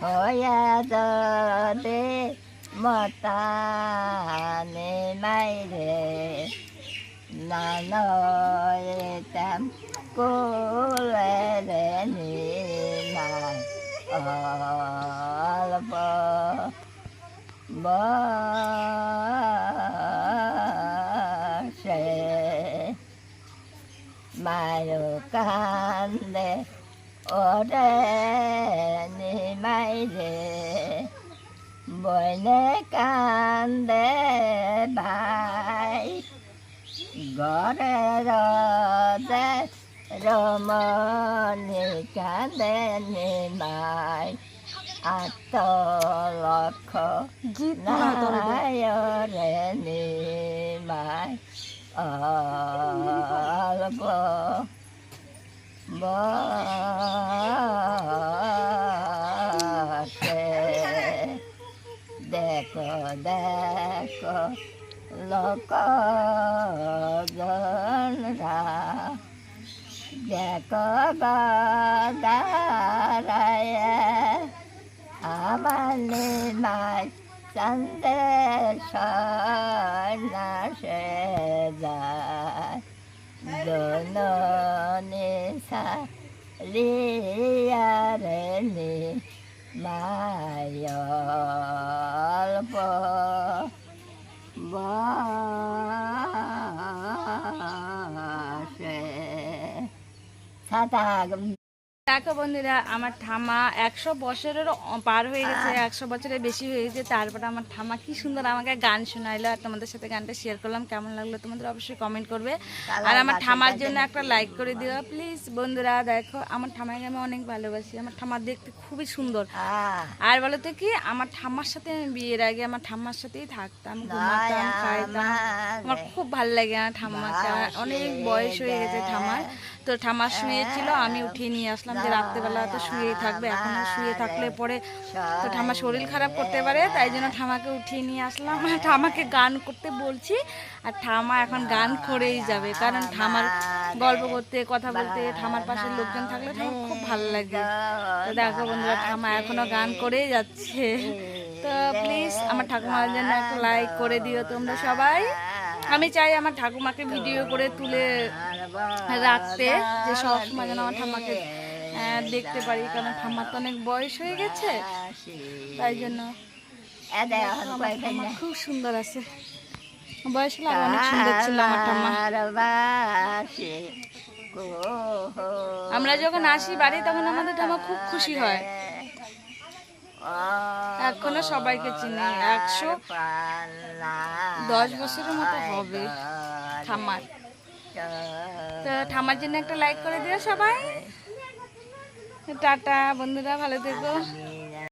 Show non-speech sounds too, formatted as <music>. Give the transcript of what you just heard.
hỏi à, giờ thế mà ta nề mai để là nơi tam cô lệ lệ ni mà ở bờ bờ sẽ mai được can đẹp ওরে নিমাইরে বনে কান্দে ভাই। ঘরে রদে রমণি কান্দে নিমাই আত লক্ষ। নায়রে নিমাই অল্প বসে। দেখো দেখো লোক জনরা দেখো গদারায় আমার নিমাই সন্দেশ না সে যায়। dono ni रे li ya re ni ma দেখো বন্ধুরা আমার ঠামা একশো বছরেরও পার হয়ে গেছে একশো বছরের বেশি হয়ে গেছে। তারপরে আমার ঠামা কি সুন্দর আমাকে গান শোনাইলো আর তোমাদের সাথে গানটা শেয়ার করলাম কেমন লাগল তোমাদের অবশ্যই কমেন্ট করবে। আর আমার ঠামার জন্য একটা লাইক করে দিও প্লিজ বন্ধুরা দেখো আমার ঠামাকে আমি অনেক ভালোবাসি আমার ঠামার দেখতে খুবই সুন্দর। আর বলো তো কি আমার ঠাম্মার সাথে আমি বিয়ের আগে আমার ঠাম্মার সাথেই থাকতাম ঘুমাতাম খাইতাম। আমার খুব ভালো লাগে আমার ঠাম্মাকে অনেক বয়স হয়ে গেছে। ঠাম্মার। তো ঠাম্মা শুয়েছিল আমি উঠিয়ে নিয়ে আসলাম যে রাত্রেবেলা তো শুয়েই থাকবে এখন শুয়ে থাকলে পরে তো ঠাম্মা শরীর খারাপ করতে পারে তাই জন্য ঠামাকে উঠিয়ে নিয়ে আসলাম। <laughs> ঠামাকে গান করতে বলছি আর ঠামা এখন গান করেই যাবে কারণ ঠামার গল্প করতে কথা বলতে ঠামার পাশে লোকজন থাকলে ঠামার খুব ভালো লাগে। তো দেখো বন্ধুরা ঠামা এখনও গান করেই যাচ্ছে। তো প্লিজ আমার ঠাকুমার জন্য একটা লাইক করে দিও তোমরা সবাই। আমি চাই আমার ঠাকুমাকে ভিডিও করে তুলে রাখতে, যে সবসময় যেন আমার ঠাম্মাকে দেখতে পারি, কারণ ঠাম্মার তো অনেক বয়স হয়ে গেছে। তাই জন্য খুব সুন্দর আছে। বয়স হলে অনেক সুন্দর ছিল আমার আমরা যখন আসি বাড়ি, তখন আমাদের ঠাম্মা খুব খুশি হয়। এখনও সবাইকে চিনি। একশো দশ বছরের মতো হবে। ঠাম্মার তো ঠাম্মার জন্য একটা লাইক করে দিও সবাই। টাটা, বন্ধুরা, ভালো থেকো।